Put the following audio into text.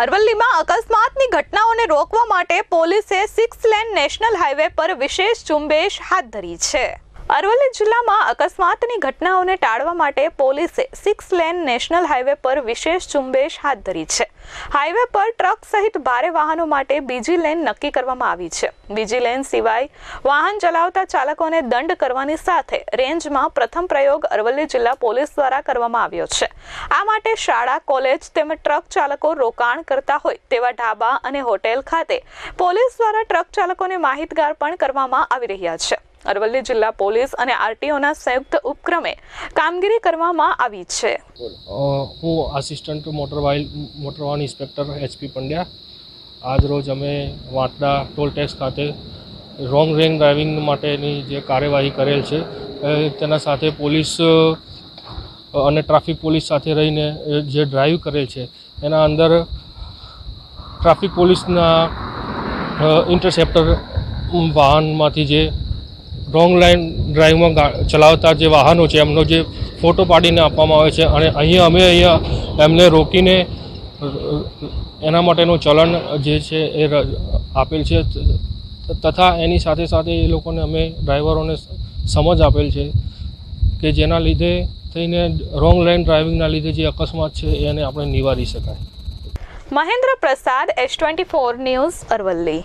અરવલ્લીમાં અકસ્માતની ઘટનાઓને રોકવા માટે પોલીસે સિક્સ લેન નેશનલ હાઈવે પર વિશેષ ઝુંબેશ હાથ ધરી છે. અરવલ્લી જિલ્લામાં અકસ્માતની ઘટનાઓને ટાળવા માટે પોલીસે સિક્સ લેન નેશનલ હાઈવે પર વિશેષ ઝુંબેશ હાથ ધરી છે. હાઈવે પર ટ્રક સહિત ભારે વાહનો માટે બીજી લેન નક્કી કરવામાં આવી છે. બીજી લેન સિવાય વાહન ચલાવતા ચાલકોને દંડ કરવાની સાથે રેન્જમાં પ્રથમ પ્રયોગ અરવલ્લી જિલ્લા પોલીસ દ્વારા કરવામાં આવ્યો છે. આ માટે શાળા, કોલેજ તેમજ ટ્રક ચાલકો રોકાણ કરતા હોય તેવા ઢાબા અને હોટેલ ખાતે પોલીસ દ્વારા ટ્રક ચાલકોને માહિતગાર પણ કરવામાં આવી રહ્યા છે. અરવલ્લી જિલ્લા પોલીસ અને આરટીઓના સંયુક્ત ઉપક્રમે કામગીરી કરવામાં આવી છે. હું આસિસ્ટન્ટ મોટર મોટર વાહન ઇન્સ્પેક્ટર એચપી પંડ્યા. આજ રોજ અમે વાંટડા ટોલ ટેક્સ ખાતે રોંગ રેંગ ડ્રાઇવિંગ માટેની જે કાર્યવાહી કરેલ છે તેના સાથે પોલીસ અને ટ્રાફિક પોલીસ સાથે રહીને જે ડ્રાઈવ કરેલ છે, એના અંદર ટ્રાફિક પોલીસના ઇન્ટરસેપ્ટર વાહનમાંથી જે રોંગ લાઇન ડ્રાઇવમાં ચલાવતા જે વાહનો છે, એમનો જે ફોટો પાડીને આપવામાં આવે છે અને અહીંયા અમે અહીંયા એમને રોકીને એના માટેનું ચલણ જે છે એ આપેલ છે. તથા એની સાથે સાથે એ લોકોને અમે ડ્રાઈવરોને સમજ આપેલ છે કે જેના લીધે થઈને રોંગ લાઇન ડ્રાઇવિંગના લીધે જે અકસ્માત છે એને આપણે નિવારી શકાય. Mahendra Prasad, S twenty four news Aravalli.